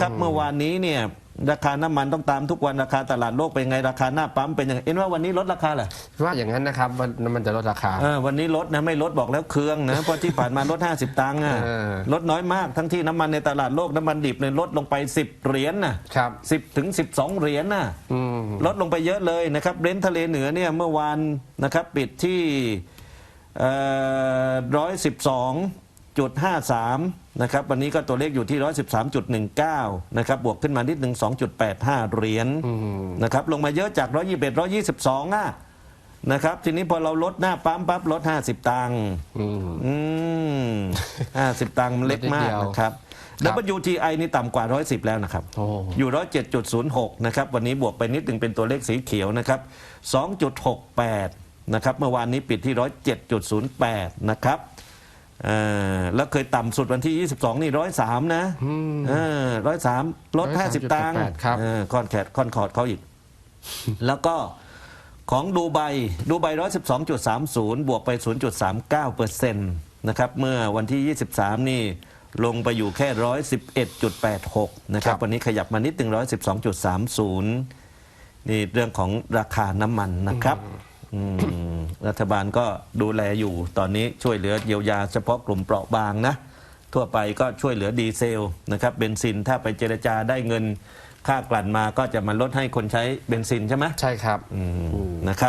ครับเมื่อวานนี้เนี่ยราคาน้ำมันต้องตามทุกวันราคาตลาดโลกเป็นไงราคาหน้าปั๊มเป็นยังไงเอ็นว่าวันนี้ลดราคาเหรอว่าอย่างนั้นนะครับมันมันจะลดราคาเออวันนี้ลดนะไม่ลดบอกแล้วเคืองนะเพราะที่ผ่านมาลด 50 ตังค์อะเออลดน้อยมากทั้งที่น้ำมันในตลาดโลกน้ำมันดิบเนี่ยลดลงไป 10 เหรียญนะครับสิบถึง 12 เหรียญน่ะอืมลดลงไปเยอะเลยนะครับเบรนท์ทะเลเหนือเนี่ยเมื่อวานนะครับปิดที่ร้อยสิบสอง จุดห้าสามนะครับ วันนี้ก็ตัวเลขอยู่ที่ร้อยสิบสามจุดหนึ่งเก้านะครับ บวกขึ้นมานิดหนึ่งสองจุดแปดห้าเหรียญนะครับ ลงมาเยอะจากร้อยยี่สิบเอ็ดร้อยยี่สิบสองอะนะครับ ทีนี้พอเราลดหน้าปั๊มปั๊บลดห้าสิบตังค์อืมอืมห้าสิบตังค์มันเล็กมากลดนิดเดียวนะครับ ครับ WTI นี่ต่ำกว่า 110 แล้วนะครับ โอ้ อยู่ 107.06 นะครับ วันนี้บวกไปนิดหนึ่งเป็นตัวเลขสีเขียวนะครับ 2.68 นะครับ เมื่อวานนี้ปิดที่ 107.08 นะครับ เอ่อแล้วเคยต่ำสุดวันที่ 22 นี่103นะเออ103ลด 50 ตังค์103.68ครับ เออคอนแคดคอนคอร์ดเขาอีก แล้วก็ของดูไบดูไบ112.30บวกไป0.39เปอร์เซ็นต์นะครับเมื่อวันที่23นี่ลงไปอยู่แค่111.86นะครับ วันนี้ขยับมานิดถึง112.30นี่เรื่องของราคาน้ำมันนะครับ อืมรัฐบาลก็ดูแลอยู่ ตอนนี้ช่วยเหลือเยียวยาเฉพาะกลุ่มเปราะบางนะ ทั่วไปก็ช่วยเหลือดีเซลนะครับเบนซินถ้าไปเจรจาได้เงินค่ากลั่นมาก็จะมาลดให้คนใช้เบนซินใช่ไหมใช่ครับนะครับ